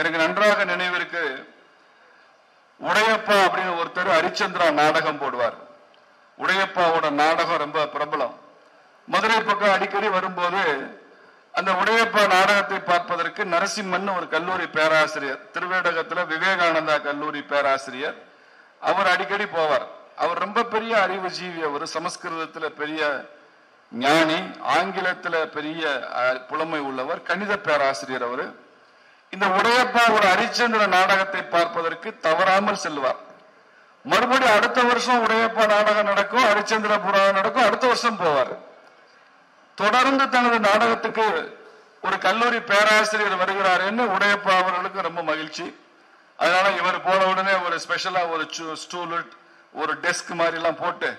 எனக்கு நன்றாக நினைவிருக்கு உடையப்பா அப்படின்னு ஒருத்தர் ஹரிச்சந்திரா நாடகம் போடுவார். உடையப்பாவோட நாடகம் ரொம்ப பிரபலம். மதுரை பக்கம் அடிக்கடி வரும்போது அந்த உடையப்பா நாடகத்தை பார்ப்பதற்கு நரசிம்மன் ஒரு கல்லூரி பேராசிரியர் திருவேடகத்துல விவேகானந்தா கல்லூரி பேராசிரியர். அவர் அடிக்கடி போவார். அவர் ரொம்ப பெரிய அறிவுஜீவி அவர் சமஸ்கிருதத்துல பெரிய ஞானி ஆங்கிலத்துல பெரிய புலமை உள்ளவர் கணித பேராசிரியர் அவரு. இந்த உடையப்பா ஒரு ஹரிச்சந்திர நாடகத்தை பார்ப்பதற்கு தவறாமல் செல்வார். மறுபடியும் அடுத்த வருஷம் உடையப்பா நாடகம் நடக்கும் ஹரிச்சந்திர புராணம் நடக்கும் அடுத்த வருஷம் போவார். தொடர்ந்து தனது நாடகத்துக்கு ஒரு கல்லூரி பேராசிரியர் வருகிறாருன்னு உடையப்பா அவர்களுக்கு ரொம்ப மகிழ்ச்சி. அதனால இவர் போன உடனே ஒரு ஸ்பெஷலா ஒரு ஸ்டூல் ஒரு டெஸ்க் மாதிரி எல்லாம் போட்டு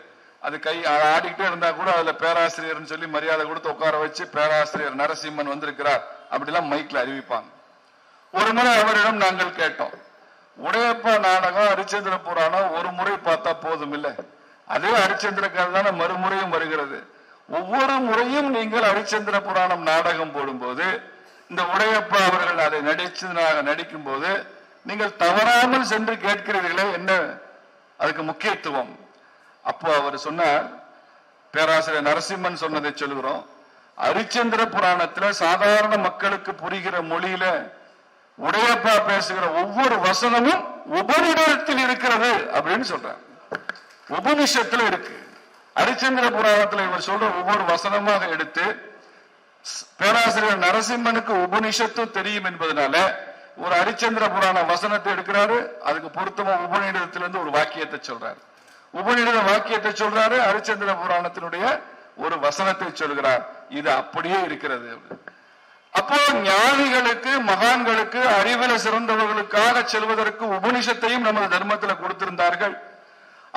அது கை ஆடிக்கிட்டே இருந்தா கூட அதுல பேராசிரியர்னு சொல்லி மரியாதை கொடுத்து உட்கார வச்சு பேராசிரியர் நரசிம்மன் வந்திருக்கிறார். அப்படிலாம் மைக்ல அறிவிப்பாங்க. ஒரு முறை அவரிடம் நாங்கள் கேட்டோம். உடையப்பா நாடகம் ஹரிச்சந்திர புராணம் ஒரு முறை பார்த்தா போதும் இல்ல? அதே ஹரிச்சந்திர கதை தானே மறுமுறையும் வருகிறது. ஒவ்வொரு முறையும் நீங்கள் ஹரிச்சந்திர புராணம் நாடகம் போடும்போது இந்த உடையப்பா அவர்கள் அதை நடிச்சதாக நடிக்கும் போது நீங்கள் தவறாமல் சென்று கேட்கிறீர்களே என்ன? அதுக்கு முக்கியத்துவம். அப்போ அவர் சொன்னார் பேராசிரியர் நரசிம்மன் சொன்னதை சொல்கிறோம் ஹரிச்சந்திர புராணத்துல சாதாரண மக்களுக்கு புரிகிற மொழியில உடையப்பா பேசுகிற ஒவ்வொரு வசனமும் உபநிடத்தில் இருக்கிறது அப்படின்னு சொல்றார். உபனிஷத்துல இருக்கு. ஹரிச்சந்திர புராணத்துல இவர் சொல்ற ஒவ்வொரு வசனமாக எடுத்து பேராசிரியர் நரசிம்மனுக்கு உபனிஷத்தும் தெரியும் என்பதனால ஒரு ஹரிச்சந்திர புராண வசனத்தை எடுக்கிறாரு. அதுக்கு பொருத்தமா உபநிடத்திலிருந்து ஒரு வாக்கியத்தை சொல்றாரு. உபநிடத வாக்கியத்தை சொல்றாரு. ஹரிச்சந்திர புராணத்தினுடைய ஒரு வசனத்தை சொல்கிறார். இது அப்படியே இருக்கிறது அப்போ ஞானிகளுக்கு மகான்களுக்கு அறிவில சிறந்தவர்களுக்காக செல்வதற்கு உபனிஷத்தையும் நமது தர்மத்துல கொடுத்திருந்தார்கள்.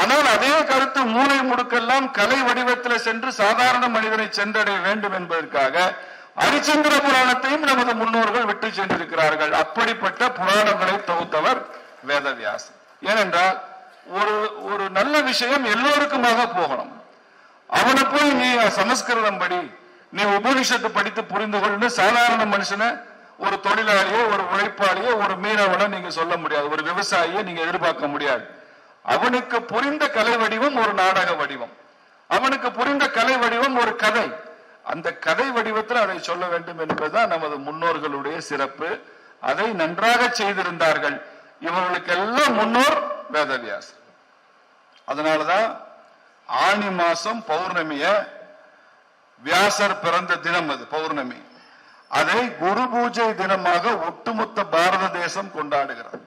ஆனால் அதே கருத்து மூளை முடுக்கெல்லாம் கலை வடிவத்தில் சென்று சாதாரண மனிதனை சென்றடைய வேண்டும் என்பதற்காக ஹரிச்சந்திர புராணத்தையும் நமது முன்னோர்கள் விட்டு சென்றிருக்கிறார்கள். அப்படிப்பட்ட புராணங்களை தொகுத்தவர் வேதவியாசன் ஏனென்றால் ஒரு ஒரு நல்ல விஷயம் எல்லோருக்குமாக போகணும். அவனை போய் நீ சமஸ்கிருதம் படி நீ உபனிஷத்து படித்து புரிந்து கொள்னு சாதாரண மனுஷனை ஒரு தொழிலாளியோ ஒரு உழைப்பாளியோ ஒரு மீனவனை நீங்க சொல்ல முடியாது. ஒரு விவசாயியை நீங்க எதிர்பார்க்க முடியாது. அவனுக்கு புரிந்த கலை வடிவம் ஒரு நாடக வடிவம். அவனுக்கு புரிந்த கலை வடிவம் ஒரு கதை. அந்த கதை வடிவத்தில் அதை சொல்ல வேண்டும் என்பதுதான் நமது முன்னோர்களுடைய சிறப்பு. அதை நன்றாக செய்திருந்தார்கள். இவர்களுக்கெல்லாம் முன்னோர் வேதவியாசர். அதனாலதான் ஆனி மாசம் பௌர்ணமிய வியாசர் பிறந்த தினம் அது பௌர்ணமி. அதை குரு பூஜை தினமாக ஒட்டுமொத்த பாரத தேசம் கொண்டாடுகிறது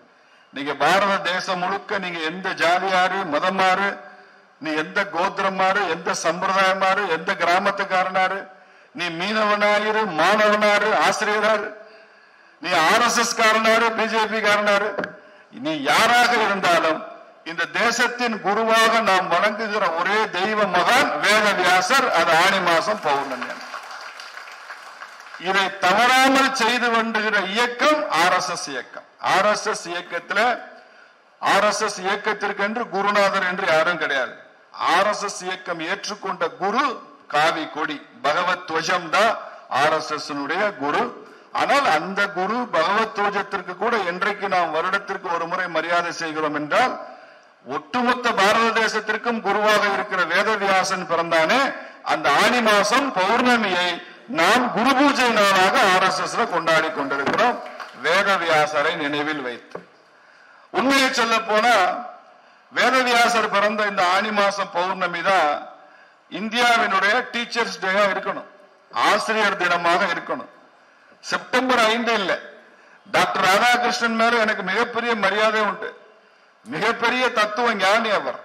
நீங்க பாரத தேசம் முழுக்க நீங்க எந்த ஜாதியாரு மதமாறு நீ எந்த கோத்திரமாறு எந்த சம்பிரதாயமாறு எந்த கிராமத்துக்காரனாரு நீ மீனவனாயிரு மாணவனாரு ஆசிரியராரு நீ ஆர் எஸ் எஸ் காரனாரு பிஜேபி காரனாரு நீ யாராக இருந்தாலும் இந்த தேசத்தின் குருவாக நாம் வணங்குகிற ஒரே தெய்வ மகான் வேதவியாசர் அது ஆணி மாசம் பௌர்ணமி. இதை தவறாமல் செய்து வந்துகிற இயக்கம் ஆர் எஸ் எஸ் இயக்கம். ஆர் எஸ் எஸ் இயக்கத்துல ஆர் எஸ் எஸ் இயக்கத்திற்கென்று குருநாதர் என்று யாரும் கிடையாது. ஆர் எஸ் எஸ் இயக்கம் ஏற்றுக்கொண்ட குரு காவி கொடி பகவத் துவஜம் தான் ஆர் எஸ் எஸ் குரு. ஆனால் அந்த குரு பகவத் துவஜத்திற்கு கூட என்றைக்கு நாம் வருடத்திற்கு ஒரு முறை மரியாதை செய்கிறோம் என்றால் ஒட்டுமொத்த பாரத தேசத்திற்கும் குருவாக இருக்கிற வேதவியாசன் பிறந்தானே அந்த ஆனி மாசம் பௌர்ணமியை நாம் குரு பூஜை நாளாக ஆர் எஸ் எஸ் கொண்டாடி கொண்டிருக்கிறோம். வேதவியாசரை நினைவில் வைத்து. உண்மையை சொல்ல போனா வேதவியாசர் பிறந்த இந்த ஆனி மாசம் பௌர்ணமி தான் இந்தியாவினுடைய டீச்சர்ஸ் டேயா இருக்கணும். ஆசிரியர் தினமாக இருக்கணும். செப்டம்பர் ஐந்து இல்லை. டாக்டர் ராதாகிருஷ்ணன் மேல எனக்கு மிகப்பெரிய மரியாதை உண்டு. மிகப்பெரிய தத்துவ ஞானி அவர்.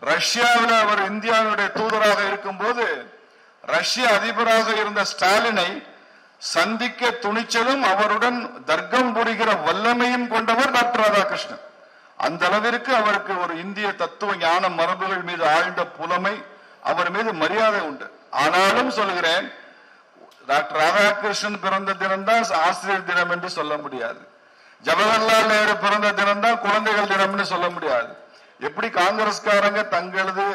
ரஷ்யாவில் அவர் இந்தியாவுடைய தூதராக இருக்கும்போது ரஷ்ய அதிபராக இருந்த ஸ்டாலினை சந்திக்க துணிச்சலும் அவருடன் தர்க்கம் புரிகிற வல்லமையும் கொண்டவர் டாக்டர் ராதாகிருஷ்ணன். அந்த அளவிற்கு அவருக்கு ஒரு இந்திய தத்துவ ஞான மரபுகள் மீது ஆழ்ந்த புலமை அவர் மீது மரியாதை உண்டு. ஆனாலும் சொல்கிறேன் டாக்டர் ராதாகிருஷ்ணன் பிறந்த தினம்தான் ஆசிரியர் தினம் என்று சொல்ல முடியாது. ஜவஹர்லால் நேரு பிறந்த தினம் தான் குழந்தைகள் தினம்னு சொல்ல முடியாது. எப்படி காங்கிரஸ்காரங்க தங்களது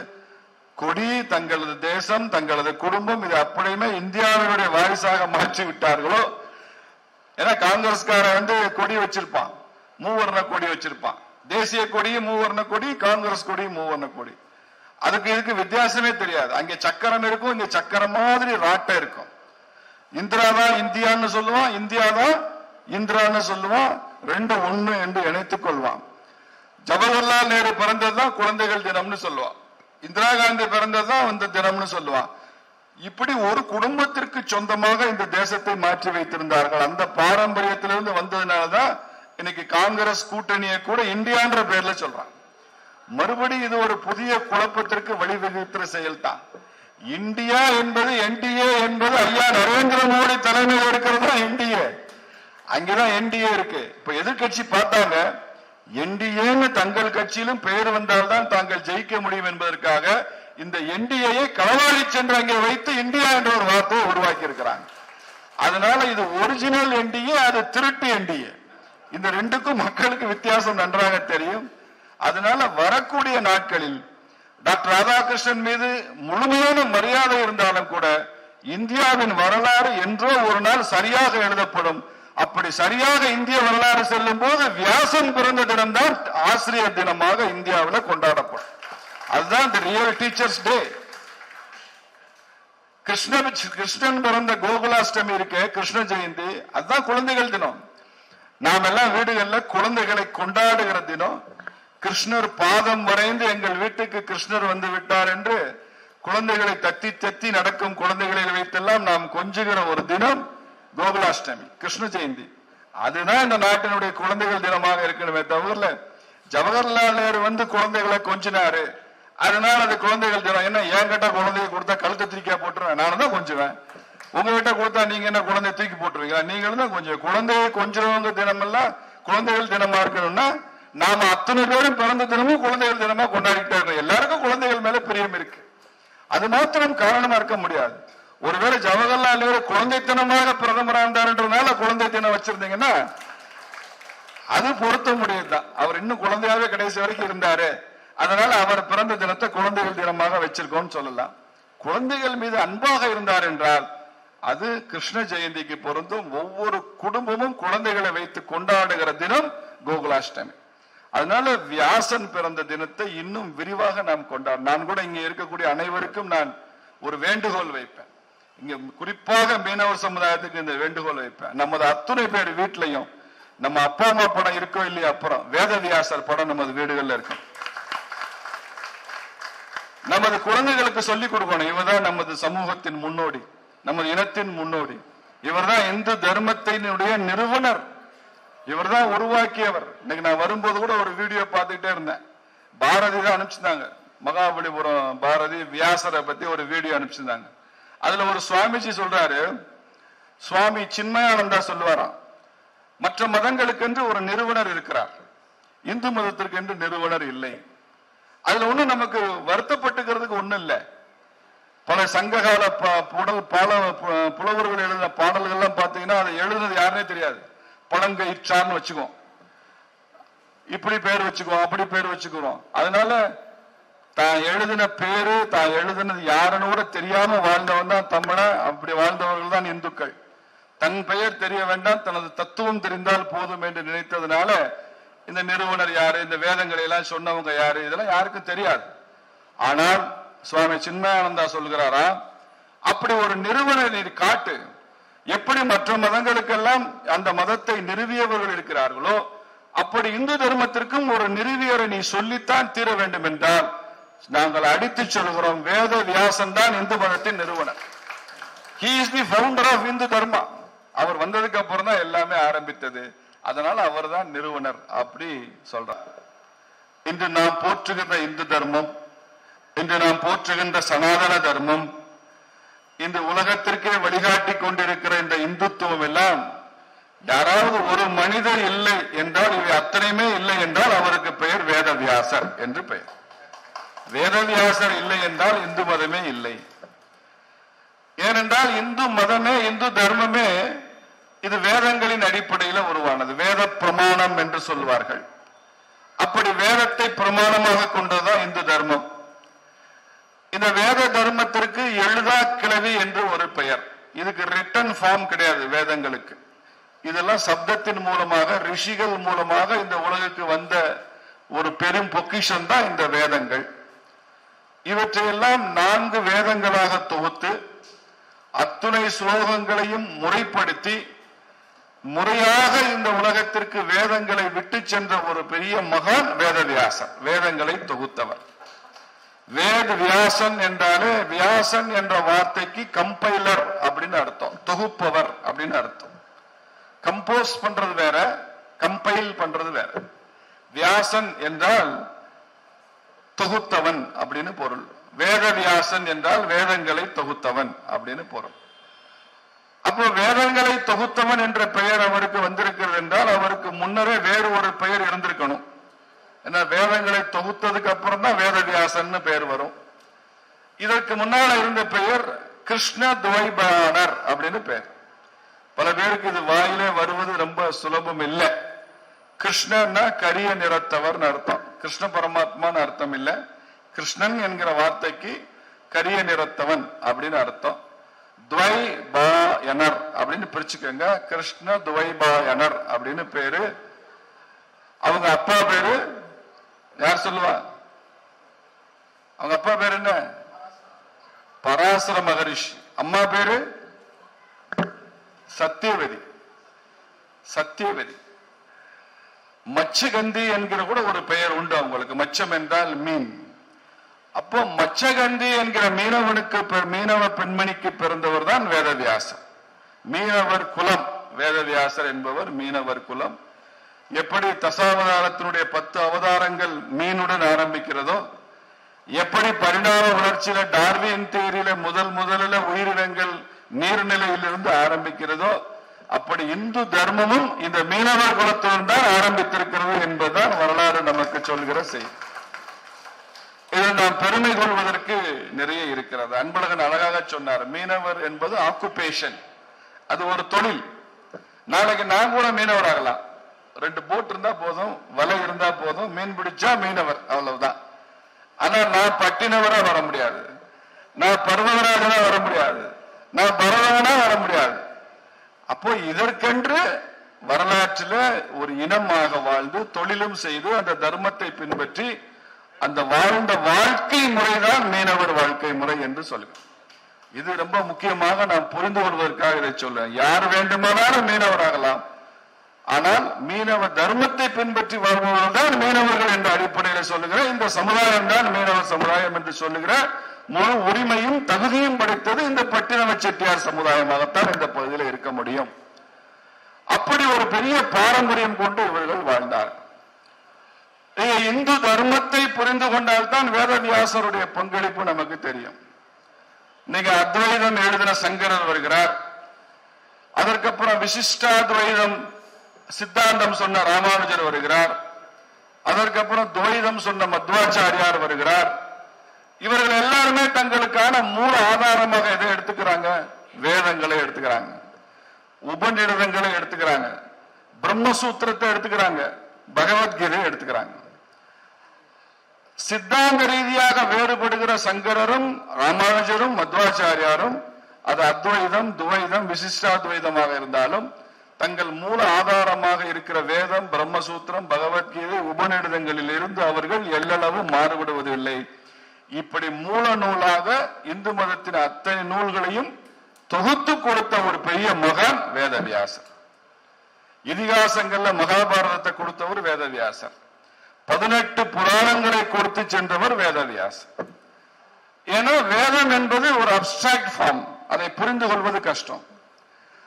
கொடி தங்களது தேசம் தங்களது குடும்பம் இது அப்படியுமே இந்தியாவினுடைய வாரிசாக மாற்றி விட்டார்களோ? ஏன்னா காங்கிரஸ்காரன் வந்து கொடி வச்சிருப்பான் மூவர்ண கொடி வச்சிருப்பான். தேசிய கொடியும் மூவர்ண கொடி காங்கிரஸ் கொடி மூவர்ண கொடி. அதுக்கு இதுக்கு வித்தியாசமே தெரியாது. அங்க சக்கரம் இருக்கும் இங்க சக்கரம் மாதிரி ராட்டை இருக்கும். இந்திரா தான் இந்தியான்னு சொல்லுவான் இந்தியா தான் இந்திரான்னு சொல்லுவான் ரெண்டு ஒண்ணு என்று இணைத்துக் கொள்வான். ஜவஹர்லால் நேரு பிறந்ததுதான் குழந்தைகள் தினம்னு சொல்லுவான். இந்திரா காந்தி பிறந்ததுதான் இந்த தினம்னு சொல்லுவான். இப்படி ஒரு குடும்பத்திற்கு சொந்தமாக இந்த தேசத்தை மாற்றி வைத்திருந்தார்கள். அந்த பாரம்பரியத்திலிருந்து வந்ததுனாலதான் இன்னைக்கு காங்கிரஸ் கூட்டணியை கூட இந்தியான்ற பேர்ல சொல்றான் மறுபடி இது ஒரு புதிய குழப்பத்திற்கு வழிவகுக்கிற செயல் தான் இந்தியா என்பது என்டிஏ என்பது ஐயா நரேந்திர மோடி தலைமையில் இருக்கிறது தான் என்டிஏ. அங்கதான் என்டிஏ இருக்கு. இப்ப எதிர்கட்சி பார்த்தாங்க என்டிஏன்னு தங்கள் கட்சியிலும் பெயர் வந்தால்தான் தாங்கள் ஜெயிக்க முடியும் என்பதற்காக இந்த என்டிஏயை களவாடி சென்று அங்கே வைத்து இந்தியா என்ற ஒரு வார்த்தையை உருவாக்கி இருக்கிறாங்க அதனால இது ஒரிஜினல் என்டிஏ அது திருட்டு என்டிஏ இந்த ரெண்டுக்கும் மக்களுக்கு வித்தியாசம் நன்றாக தெரியும். அதனால வரக்கூடிய நாட்களில் டாக்டர் ராதாகிருஷ்ணன் மீது முழுமையான மரியாதை இருந்தாலும் கூட இந்தியாவின் வரலாறு என்றோ ஒரு நாள் சரியாக எழுதப்படும் அப்படி சரியாக இந்திய வரலாறு செல்லும் போது வியாசன் பிறந்த தினம்தான் ஆசிரியர் தினமாக இந்தியாவில் கொண்டாடப்படும். அதுதான் real teachers day Krishna Krishnan பிறந்த கோகுலாஷ்டமி இருக்கு கிருஷ்ண ஜெயந்தி அதுதான் குழந்தைகள் தினம். நாம் எல்லாம் வீடுகள்ல குழந்தைகளை கொண்டாடுகிற தினம். கிருஷ்ணர் பாதம் வரைந்து எங்கள் வீட்டுக்கு கிருஷ்ணர் வந்து விட்டார் என்று குழந்தைகளை தத்தி தத்தி நடக்கும் குழந்தைகளை வைத்தெல்லாம் நாம் கொஞ்சுகிற ஒரு தினம். கோகுலாஷ்டமி கிருஷ்ண ஜெயந்தி. அதுதான் இந்த நாட்டினுடைய குழந்தைகள் தினமாக இருக்கணுமே தவிர ஜவஹர்லால் நேரு வந்து குழந்தைகளை கொஞ்சினாரு. அதனால அது குழந்தைகள் தினம் என்ன என்கிட்ட குழந்தைய கொடுத்தா கழுத்தை தூக்கியா போட்டுருவேன்? நானும் தான் கொஞ்சுவேன். உங்ககிட்ட கொடுத்தா நீங்க என்ன குழந்தைய தூக்கி போட்டுருவீங்களா? நீங்களும் தான் கொஞ்சம் குழந்தைய கொஞ்சவங்க தினம் எல்லாம் குழந்தைகள் தினமா இருக்கணும்னா நாம அத்தனை பேரும் பிறந்த தினமும் குழந்தைகள் தினமா கொண்டாடிட்டு இருக்கோம் எல்லாருக்கும் குழந்தைகள் மேல பிரியம் இருக்கு. அது மாத்திரம் காரணமா இருக்க முடியாது. ஒருவேளை ஜவஹர்லால் நேரு குழந்தைத்தனமாக பிரதமரா இருந்தாருன்றதுனால குழந்தை தினம் வச்சிருந்தீங்கன்னா அது பொருத்த முடியுதுதான் அவர் இன்னும் குழந்தையாவே கடைசி வரைக்கும் இருந்தாரு. அதனால அவர் பிறந்த தினத்தை குழந்தைகள் தினமாக வச்சிருக்கோம்னு சொல்லலாம். குழந்தைகள் மீது அன்பாக இருந்தார் என்றால் அது கிருஷ்ண ஜெயந்திக்கு பொருந்தும். ஒவ்வொரு குடும்பமும் குழந்தைகளை வைத்து கொண்டாடுகிற தினம் கோகுலாஷ்டமி. அதனால வியாசன் பிறந்த தினத்தை இன்னும் விரிவாக நாம் கொண்டாட நான் கூட இங்க இருக்கக்கூடிய அனைவருக்கும் நான் ஒரு வேண்டுகோள் வைப்பேன். இங்க குறிப்பாக மீனவர் சமுதாயத்துக்கு இந்த வேண்டுகோள் வைப்பேன். நமது அத்துணை பேர் வீட்லையும் நம்ம அப்பா அம்மா படம் இருக்கோ இல்லையா அப்புறம் வேதவியாசர் படம் நமது வீடுகள்ல இருக்கும் நமது குழந்தைகளுக்கு சொல்லிக் கொடுக்கணும். இவர்தான் நமது சமூகத்தின் முன்னோடி நமது இனத்தின் முன்னோடி. இவர்தான் இந்து தர்மத்தினுடைய நிறுவனர். இவர்தான் உருவாக்கியவர். இன்னைக்கு நான் வரும்போது கூட ஒரு வீடியோ பார்த்துக்கிட்டே இருந்தேன். பாரதி தான் அனுப்பிச்சிருந்தாங்க. மகாபலிபுரம் பாரதி வியாசரை பத்தி ஒரு வீடியோ அனுப்பிச்சிருந்தாங்க. அதுல ஒரு சுவாமிஜி சொல்றாரு. சுவாமி சின்மயானந்தா சொல்லுவாராம். மற்ற மதங்களுக்கென்று ஒரு நிறுவனர் இருக்கிறார். இந்து மதத்திற்கு என்று நிறுவனர் இல்லை. அதுல ஒன்றும் நமக்கு வருத்தப்பட்டுக்கிறதுக்கு ஒன்றும் இல்லை. பல சங்ககால புடல் பால புலவர்கள் எழுதின பாடல்கள்லாம் பார்த்தீங்கன்னா அதை எழுதுனது யாருன்னே தெரியாது. பழங்கயிற்றார்னு வச்சுக்குவோம். இப்படி பேர் வச்சுக்குவோம் அப்படி பேர் வச்சுக்குவோம் அதனால தான் எழுதின பேரு தான் எழுதினது யாருன்னு கூட தெரியாம வாழ்ந்தவன் தான் தமிழ அப்படி வாழ்ந்தவர்கள் தான் இந்துக்கள். தன் பெயர் தெரிய வேண்டாம் தனது தத்துவம் தெரிந்தால் போதும் என்று நினைத்ததுனால இந்த நிறுவனர் யாரு இந்த வேதங்களை எல்லாம் சொன்னவங்க யாரு இதெல்லாம் யாருக்கும் தெரியாது. ஆனால் சுவாமி சின்மயானந்தா சொல்கிறாரா அப்படி ஒரு நிறுவனர் நீ காட்டு எப்படி மற்ற மதங்களுக்கெல்லாம் அந்த மதத்தை நிறுவியவர்கள் இருக்கிறார்களோ அப்படி இந்து தர்மத்திற்கும் ஒரு நிறுவியரை நீ சொல்லித்தான் தீர வேண்டும் என்றால் நாங்கள் அடித்து சொல்கிறோம் வேத வியாசன் தான் இந்து மதத்தின் நிறுவனர். He is the founder of Hindu dharma அவர் வந்ததுக்கு அப்புறம் தான் எல்லாமே ஆரம்பித்தது. அதனால அவர் தான் நிறுவனர் அப்படி சொல்றார். இன்று நாம் போற்றுகின்ற இந்து தர்மம் இன்று நாம் போற்றுகின்ற சனாதன தர்மம் இந்த உலகத்திற்கே வழிகாட்டி கொண்டிருக்கிற இந்த இந்துத்துவம் எல்லாம் யாராவது ஒரு மனிதர் இல்லை என்றால் இவை அத்தனையுமே இல்லை என்றால் அவருக்கு பெயர் வேதவியாசர் என்று பெயர். வேதவியாசர் இல்லை என்றால் இந்து மதமே இல்லை. ஏனென்றால் இந்து மதமே இந்து தர்மமே இது வேதங்களின் அடிப்படையில் உருவானது. வேத பிரமாணம் என்று சொல்வார்கள். அப்படி வேதத்தை பிரமாணமாக கொண்டதுதான் இந்து தர்மம். இந்த வேத தர்மத்திற்கு எழுதா கிளவி என்று ஒரு பெயர். இதுக்கு ரிட்டன் ஃபார்ம் கிடையாது வேதங்களுக்கு. இதெல்லாம் சப்தத்தின் மூலமாக ரிஷிகள் மூலமாக இந்த உலகுக்கு வந்த ஒரு பெரும் பொக்கிஷம் தான் இந்த வேதங்கள். இவற்றையெல்லாம் நான்கு வேதங்களாக தொகுத்து அத்துணை ஸ்லோகங்களையும் முறைப்படுத்தி முறையாக இந்த உலகத்திற்கு வேதங்களை விட்டு சென்ற ஒரு பெரிய மகான் வேதவியாசன். வேதங்களை தொகுத்தவர். வேத வியாசன் என்றாலே வியாசன் என்ற வார்த்தைக்கு கம்பைலர் அப்படின்னு அர்த்தம். தொகுப்பவர் அப்படின்னு அர்த்தம். கம்போஸ் பண்றது வேற கம்பைல் பண்றது வேற. வியாசன் என்றால் தொகுத்தவன் அப்படின்னு பொருள். வேதவியாசன் என்றால் வேதங்களை தொகுத்தவன் அப்படின்னு பொருள். அப்போ வேதங்களை தொகுத்தவன் என்ற பெயர் அவருக்கு வந்திருக்கிறது என்றால் அவருக்கு முன்னரே வேறு ஒரு பெயர் இருந்திருக்கணும். ஏன்னா வேதங்களை தொகுத்ததுக்கு அப்புறம் தான் வேதவியாசன் பெயர் வரும். இதற்கு முன்னால இருந்த பெயர் கிருஷ்ண துவைபானர் அப்படின்னு பெயர். பல பேருக்கு இது வாயிலே வருவது ரொம்ப சுலபம் இல்லை. கிருஷ்ணன்னா கரிய நிறத்தவர்னு அர்த்தம். கிருஷ்ண பரமாத்மான்னு அர்த்தம் இல்ல. கிருஷ்ணன் என்கிற வார்த்தைக்கு கரிய நிறத்தவன் அப்படின்னு அர்த்தம். துவை பாயனர் அப்படின்னு பிரிச்சுக்கோங்க. கிருஷ்ண துவை பா எனர் அப்படின்னு பேரு. அவங்க அப்பா பேரு யார் சொல்லுவா? அவங்க அப்பா பேரு என்ன? பராசர மகரிஷி. அம்மா பேரு சத்தியவதி சத்தியவதி மச்சகந்தி என்கிற கூட ஒரு பெயர் உண்டு அவங்களுக்கு. மச்சம் என்றால் மீன். அப்போ மச்சகந்தி என்கிற மீனவனுக்கு மீனவ பெண்மணிக்கு பிறந்தவர் தான் வேதவியாசர். மீனவர் குலம் வேதவியாசர் என்பவர் மீனவர் குலம். எப்படி தசாவதாரத்தினுடைய பத்து அவதாரங்கள் மீனுடன் ஆரம்பிக்கிறதோ எப்படி பரிணாம வளர்ச்சியில டார்வின் தேரியில முதல் முதலில் உயிரினங்கள் நீர்நிலையிலிருந்து ஆரம்பிக்கிறதோ அப்படி இந்து தர்மமும் இந்த மீனவர் குலத்துடன் தான் ஆரம்பித்திருக்கிறது என்பதுதான் வரலாறு நமக்கு சொல்கிற செய்தி. இதில் நாம் பெருமை கொள்வதற்கு நிறைய இருக்கிறது. அன்பழகன் அழகாக சொன்னார் மீனவர் என்பது ஆக்குபேஷன் அது ஒரு தொழில். நாளைக்கு நான் கூட மீனவர் ஆகலாம். ரெண்டு போட் இருந்தா போதும் வலை இருந்தா போதும் மீன் பிடிச்சா மீனவர் அவ்வளவுதான். ஆனா நான் பட்டினவரா வர முடியாது. நான் பர்வதராஜனா வர முடியாது. நான் பரவனா வர முடியாது. அப்போ இதற்கென்று வரலாற்றில் ஒரு இனமாக வாழ்ந்து தொழிலும் செய்து அந்த தர்மத்தை பின்பற்றி அந்த வாழ்ந்த வாழ்க்கை முறைதான் மீனவர் வாழ்க்கை முறை என்று சொல்லுங்க இது ரொம்ப முக்கியமாக நாம் புரிந்து கொள்வதற்காக இதை சொல்லுவேன் யார் வேண்டுமானாலும் மீனவராகலாம் ஆனால் மீனவ தர்மத்தை பின்பற்றி வாழ்பவர்கள் தான் மீனவர்கள் என்ற அடிப்படையில் சொல்லுகிற இந்த சமுதாயம் தான் மீனவ சமுதாயம் என்று சொல்லுகிற முழு உரிமையும் தகுதியும் படைத்தது இந்த பட்டினம செட்டியார் சமுதாயமாகத்தான் இந்த பகுதியில் இருக்க முடியும். அப்படி ஒரு பெரிய பாரம்பரியம் கொண்டு இவர்கள் வாழ்ந்தார்கள் இந்து தர்மத்தை புரிந்து கொண்டால்தான் வேதவியாசருடைய பங்களிப்பு நமக்கு தெரியும். நீங்க அத்வைதம் எழுதின சங்கரர் வருகிறார். அதற்கப்புறம் விசிஷ்டாத்வைதம் சித்தாந்தம் சொன்ன ராமானுஜர் வருகிறார். அதற்கப்புறம் துவைதம் சொன்ன மத்வாச்சாரியார் வருகிறார். இவர்கள் எல்லாருமே தங்களுக்கான மூல ஆதாரமாக எதை எடுத்துக்கிறாங்க? வேதங்களை எடுத்துக்கிறாங்க. உபநிடதங்களை எடுத்துக்கிறாங்க. பிரம்மசூத்திரத்தை எடுத்துக்கிறாங்க. பகவத்கீதையை எடுத்துக்கிறாங்க. சித்தாந்த ரீதியாக வேறுபடுகிற சங்கரரும் ராமானுஜரும் மத்வாச்சாரியாரும் அது அத்வைதம் துவைதம் விசிஷ்டாத்வைதமாக இருந்தாலும் தங்கள் மூல ஆதாரமாக இருக்கிற வேதம் பிரம்மசூத்திரம் பகவத்கீதை உபநிடதங்களில் இருந்து அவர்கள் எல்லளவு மாறுபடுவதில்லை. இப்படி மூல நூலாக இந்து மதத்தின் அத்தனை நூல்களையும் தொகுத்து கொடுத்த ஒரு பெரிய மகான் வேதவியாசர். இதிகாசங்கள்ல மகாபாரதத்தை கொடுத்தவர் வேதவியாசர். பதினெட்டு புராணங்களை கொடுத்து சென்றவர் வேதவியாசர். ஏன்னா வேதம் என்பது ஒரு அப்டிராக்ட் ஃபார்ம் அதை புரிந்து கொள்வது கஷ்டம்.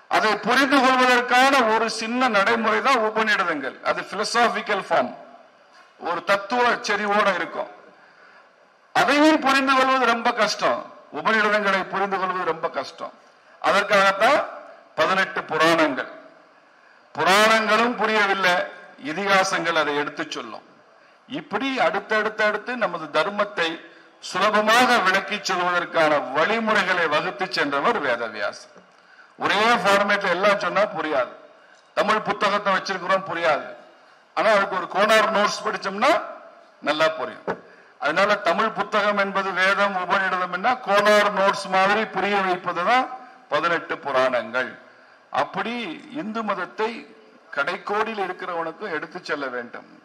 அதை புரிந்து கொள்வதற்கான ஒரு சின்ன நடைமுறை தான் உபநிடதங்கள். அது பிலசாபிக்கல் ஃபார்ம் ஒரு தத்துவ செறிவோட இருக்கும். அதையும் புரிந்து கொள்வது ரொம்ப கஷ்டம். உபநிடதங்களை புரிந்து கொள்வது ரொம்ப கஷ்டம். அதற்காகத்தான் பதினெட்டு புராணங்கள். புராணங்களும் புரியவில்லை. இதிகாசங்கள் அதை எடுத்துச் சொல்லும். இப்படி அடுத்தடுத்தடுத்து நமது தர்மத்தை சுலபமாக விளக்கி சொல்வதற்கான வழிமுறைகளை வகுத்து சென்றவர் வேதவியாசர். ஒரே ஃபார்மேட்ல எல்லாம் சொன்னா புரியாது. தமிழ் புத்தகத்தை வச்சிருக்கிறோம் புரியாது. ஆனா அதுக்கு ஒரு கோனார் நோட்ஸ் படிச்சோம்னா நல்லா புரியும். அதனால தமிழ் புத்தகம் என்பது வேதம் உபநிடதம் என்ன? கோனார் நோட்ஸ் மாதிரி புரிய வைப்பதுதான் பதினெட்டு புராணங்கள். அப்படி இந்து மதத்தை கடைக்கோடியில் இருக்கிறவனுக்கும் எடுத்து செல்ல வேண்டும்.